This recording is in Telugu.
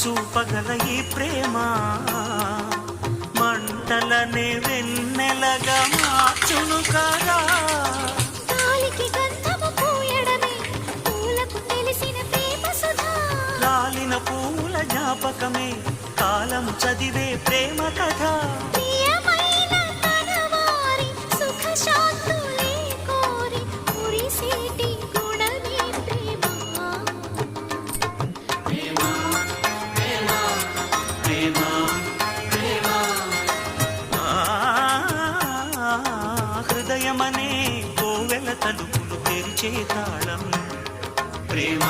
చూపగల ఈ ప్రేమ. మంటలనే వెన్నెలగా మార్చును కదా? రాలిన పూల జ్ఞాపకమే కాలం చదివే ప్రేమ కథ. హృదయమనే కోవెల తలుపులు తెరిచే తాళం. ప్రేమ